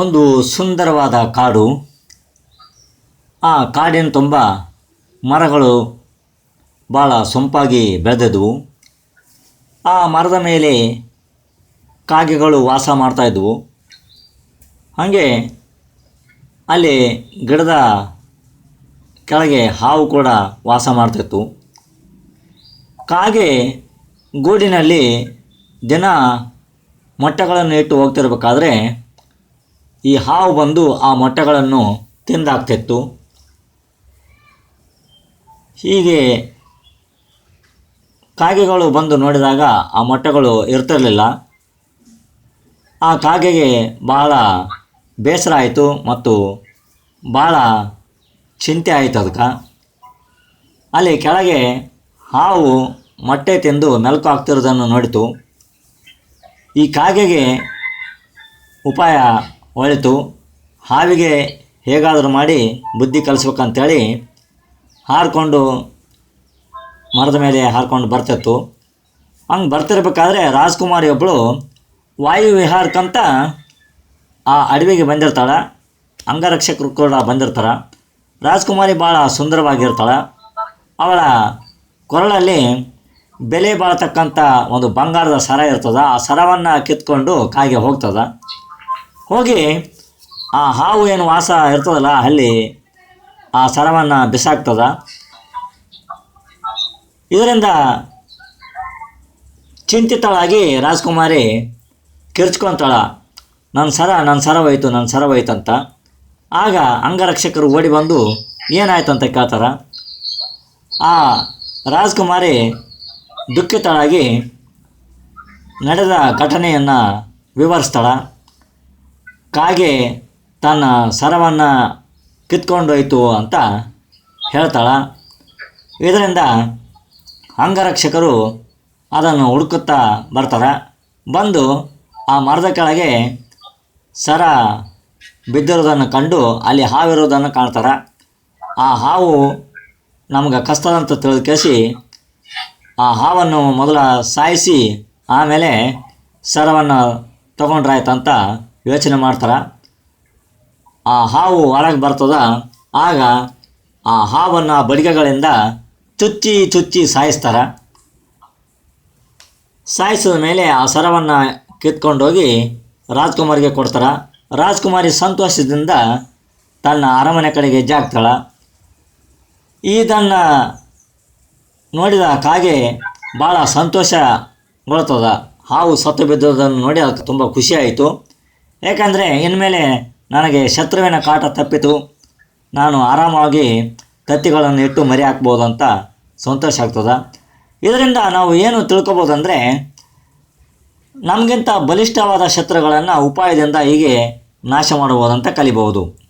ಒಂದು ಸುಂದರವಾದ ಕಾಡು. ಆ ಕಾಡಿನ ತುಂಬ ಮರಗಳು ಭಾಳ ಸೊಂಪಾಗಿ ಬೆಳೆದಿದ್ವು. ಆ ಮರದ ಮೇಲೆ ಕಾಗೆಗಳು ವಾಸ ಮಾಡ್ತಾಯಿದ್ವು ಹಾಗೆ ಅಲ್ಲಿ ಗಿಡದ ಕೆಳಗೆ ಹಾವು ಕೂಡ ವಾಸ ಮಾಡ್ತಿತ್ತು ಕಾಗೆ ಗೂಡಿನಲ್ಲಿ ದಿನ ಮೊಟ್ಟೆಗಳನ್ನು ಇಟ್ಟು ಹೋಗ್ತಿರ್ಬೇಕಾದ್ರೆ ಈ ಹಾವು ಬಂದು ಆ ಮೊಟ್ಟೆಗಳನ್ನು ತಿಂದಾಗ್ತಿತ್ತು. ಹೀಗೆ ಕಾಗೆಗಳು ಬಂದು ನೋಡಿದಾಗ ಆ ಮೊಟ್ಟೆಗಳು ಇರ್ತಿರಲಿಲ್ಲ. ಆ ಕಾಗೆಗೆ ಬಹಳ ಬೇಸರ ಆಯಿತು ಮತ್ತು ಭಾಳ ಚಿಂತೆ ಆಯಿತು ಅದಕ್ಕೆ. ಅಲ್ಲಿ ಕೆಳಗೆ ಹಾವು ಮೊಟ್ಟೆ ತಿಂದು ಮೆಲುಕು ಹಾಕ್ತಿರೋದನ್ನು ನೋಡಿತು. ಈ ಕಾಗೆಗೆ ಉಪಾಯ ಒಳಿತು ಹಾವಿಗೆ ಹೇಗಾದರೂ ಮಾಡಿ ಬುದ್ಧಿ ಕಲಿಸ್ಬೇಕಂತೇಳಿ ಹಾರಿಕೊಂಡು ಮರದ ಮೇಲೆ ಹಾರ್ಕೊಂಡು ಬರ್ತಿತ್ತು. ಹಂಗೆ ಬರ್ತಿರ್ಬೇಕಾದ್ರೆ ರಾಜ್ಕುಮಾರಿ ಒಬ್ಬಳು ವಾಯು ವಿಹಾರಕ್ಕಂತ ಆ ಅಡವಿಗೆ ಬಂದಿರ್ತಾಳೆ. ಅಂಗರಕ್ಷಕರು ಕೂಡ ಬಂದಿರ್ತಾರೆ ರಾಜ್ಕುಮಾರಿ ಭಾಳ ಸುಂದರವಾಗಿರ್ತಾಳೆ. ಅವಳ ಕೊರಳಲ್ಲಿ ಬೆಲೆ ಬಾಳ್ತಕ್ಕಂಥ ಒಂದು ಬಂಗಾರದ ಸರ ಇರ್ತದೆ. ಆ ಸರವನ್ನು ಕಿತ್ಕೊಂಡು ಕಾಗೆ ಹೋಗ್ತದ. ಹೋಗಿ ಆ ಹಾವು ಏನು ವಾಸ ಇರ್ತದಲ್ಲ ಅಲ್ಲಿ ಆ ಸರವನ್ನು ಬಿಸಾಕ್ತದ. ಇದರಿಂದ ಚಿಂತಿತಳಾಗಿ ರಾಜ್ಕುಮಾರಿ ಕಿರ್ಚ್ಕೊತಾಳ ನನ್ನ ಸರ ನನ್ನ ಸರವಾಯಿತು ನನ್ನ ಸರವಾಯ್ತಂತ ಅಂತ. ಆಗ ಅಂಗರಕ್ಷಕರು ಓಡಿ ಬಂದು ಏನಾಯ್ತು ಅಂತ ಕೇಳ್ತಾರ? ಆ ರಾಜ್ಕುಮಾರಿ ದುಃಖಿತಳಾಗಿ ನಡೆದ ಘಟನೆಯನ್ನು ವಿವರಿಸ್ತಾಳ. ಕಾಗೆ ತನ್ನ ಸರವನ್ನು ಕಿತ್ಕೊಂಡೋಯ್ತು ಅಂತ ಹೇಳ್ತಾಳ. ಇದರಿಂದ ಅಂಗರಕ್ಷಕರು ಅದನ್ನು ಹುಡುಕುತ್ತಾ ಬರ್ತಾರೆ ಬಂದು ಆ ಮರದ ಕೆಳಗೆ ಸರ ಬಿದ್ದಿರೋದನ್ನು ಕಂಡು ಅಲ್ಲಿ ಹಾವಿರೋದನ್ನು ಕಾಣ್ತಾರೆ. ಆ ಹಾವು ನಮ್ಗೆ ಕಷ್ಟದಂತ ತಿಳಿದು ಆ ಹಾವನ್ನು ಮೊದಲ ಸಾಯಿಸಿ ಆಮೇಲೆ ಸರವನ್ನು ತಗೊಂಡ್ರಾಯ್ತಂತ ಯೋಚನೆ ಮಾಡ್ತಾರೆ. ಆ ಹಾವು ಹೊರಗೆ ಬರ್ತದ, ಆಗ ಆ ಹಾವನ್ನು ಬಡಿಗೆಗಳಿಂದ ಚುಚ್ಚಿ ಚುಚ್ಚಿ ಸಾಯಿಸ್ತಾರೆ. ಸಾಯಿಸಿದ ಮೇಲೆ ಆ ಸರವನ್ನು ಕಿತ್ಕೊಂಡೋಗಿ ರಾಜ್ಕುಮಾರಿಗೆ ಕೊಡ್ತಾರೆ. ರಾಜ್ಕುಮಾರಿ ಸಂತೋಷದಿಂದ ತನ್ನ ಅರಮನೆ ಕಡೆಗೆ ಹೆಜ್ಜೆ ಹಾಕ್ತಾಳೆ. ಇದನ್ನು ನೋಡಿದ ಕಾಗೆ ಭಾಳ ಸಂತೋಷಗೊಳ್ತದ. ಹಾವು ಸತ್ತು ಬಿದ್ದದನ್ನು ನೋಡಿ ಅದಕ್ಕೆ ತುಂಬ ಖುಷಿಯಾಯಿತು ಯಾಕಂದರೆ ಇನ್ಮೇಲೆ ನನಗೆ ಶತ್ರುವಿನ ಕಾಟ ತಪ್ಪಿತು. ನಾನು ಆರಾಮಾಗಿ ತತ್ತಿಗಳನ್ನು ಇಟ್ಟು ಮರಿ ಹಾಕ್ಬೋದು ಅಂತ ಸಂತೋಷ ಆಗ್ತದೆ. ಇದರಿಂದ ನಾವು ಏನು ತಿಳ್ಕೊಬೋದಂದರೆ, ನಮಗಿಂತ ಬಲಿಷ್ಠವಾದ ಶತ್ರುಗಳನ್ನು ಉಪಾಯದಿಂದ ಹೀಗೆ ನಾಶ ಮಾಡಬಹುದಂತ ಕಲಿಬಹುದು.